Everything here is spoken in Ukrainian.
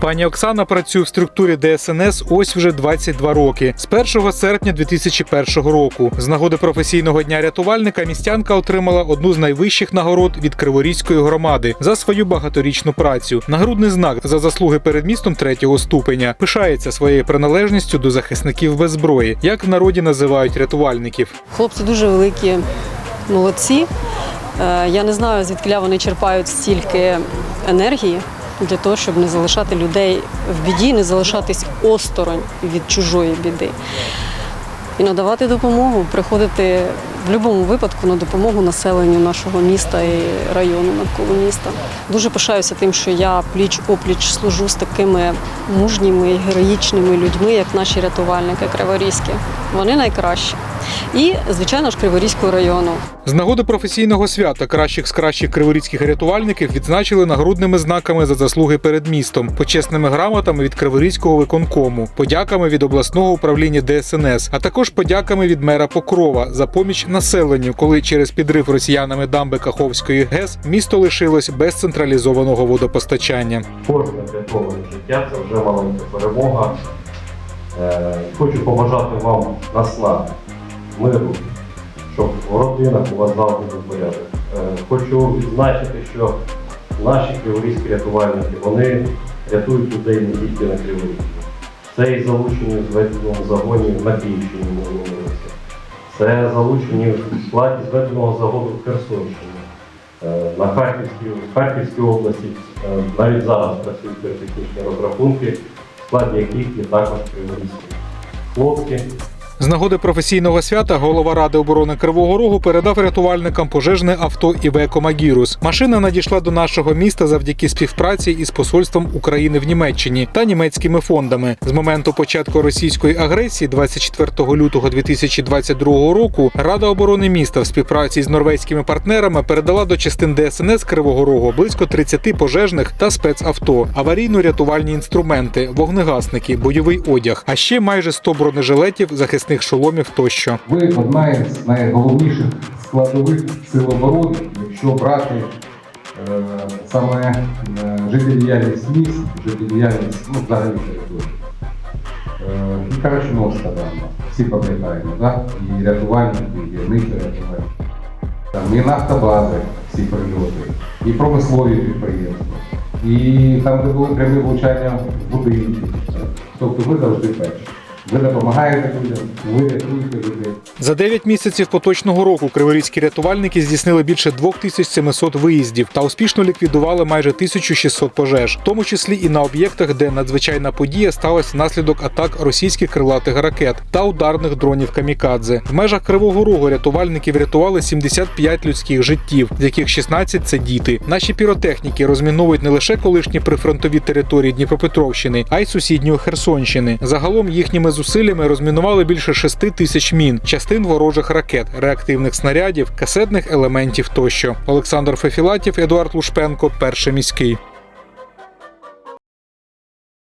Пані Оксана працює в структурі ДСНС ось вже 22 роки з 1 серпня 2001 року. З нагоди професійного дня рятувальника містянка отримала одну з найвищих нагород від Криворізької громади за свою багаторічну працю. Нагрудний знак за заслуги перед містом третього ступеня пишається своєю приналежністю до захисників без зброї, як в народі називають рятувальників. Хлопці дуже великі молодці. Е, Я не знаю, звідки вони черпають стільки енергії для того, щоб не залишати людей в біді, не залишатись осторонь від чужої біди. І надавати допомогу, приходити в будь-якому випадку на допомогу населенню нашого міста і району навколо міста. Дуже пишаюся тим, що я пліч опліч служу з такими мужніми і героїчними людьми, як наші рятувальники криворізькі. Вони найкращі. І, звичайно ж, Криворізького району. З нагоди професійного свята кращих з кращих криворізьких рятувальників відзначили нагрудними знаками за заслуги перед містом, почесними грамотами від Криворізького виконкому, подяками від обласного управління ДСНС, а також подяками від мера Покрова за поміч населенню, коли через підрив росіянами дамби Каховської ГЕС місто лишилось без централізованого водопостачання. Кожне врятоване життя це вже маленька перемога. Е, Хочу побажати вам наснаги, миру, щоб в родинах у вас завжди був порядок. Е, Хочу відзначити, що наші криворізькі рятувальники вони рятують людей не тільки на Криворізі. Це і залучені в зведеному загоні на Київщині минулому році. Це залучені в складі зведеного загону в Херсонщині. Е, На Харківській, в Харківській області е, навіть зараз працюють піротехнічні розрахунки, в складі яких є також криворізькі хлопці. З нагоди професійного свята голова ради оборони Кривого Рогу передав рятувальникам пожежне авто Івеко Магірус. Машина надійшла до нашого міста завдяки співпраці із посольством України в Німеччині та німецькими фондами. З моменту початку російської агресії, 24 лютого 2022 року, Рада оборони міста в співпраці з норвезькими партнерами передала до частин ДСНС Кривого Рогу близько 30 пожежних та спецавто, аварійно-рятувальні інструменти, вогнегасники, бойовий одяг, а ще майже 100 бронежилетів, захисних шоломів тощо. Ви одна із найголовніших складових сил оборони, якщо брати е, саме е, життєдіяльність міст, життєдіяльність ну, взагалі території. Е, і Карачуновська дама, всі пам'ятаємо, да? і рятувальники, і гірничі рятувальники. Там і нафтобази, всі прильоти, і промислові підприємства, і там, де були прямі влучання будинків. Тобто ви завжди перші. Ви допомагаєте людям, ви рятуєте людей. За 9 місяців поточного року криворізькі рятувальники здійснили більше 2700 виїздів та успішно ліквідували майже 1600 пожеж, в тому числі і на об'єктах, де надзвичайна подія сталася внаслідок атак російських крилатих ракет та ударних дронів камікадзе. В межах Кривого Рогу рятувальники врятували 75 людських життів, з яких 16 – це діти. Наші піротехніки розміновують не лише колишні прифронтові території Дніпропетровщини, а й сусідньої Херсонщини. Загалом їхніми зусиллями розмінували більше 6 тисяч мін, частин ворожих ракет, реактивних снарядів, касетних елементів тощо. Олександр Фефілатів, Едуард Лушпенко, перший міський.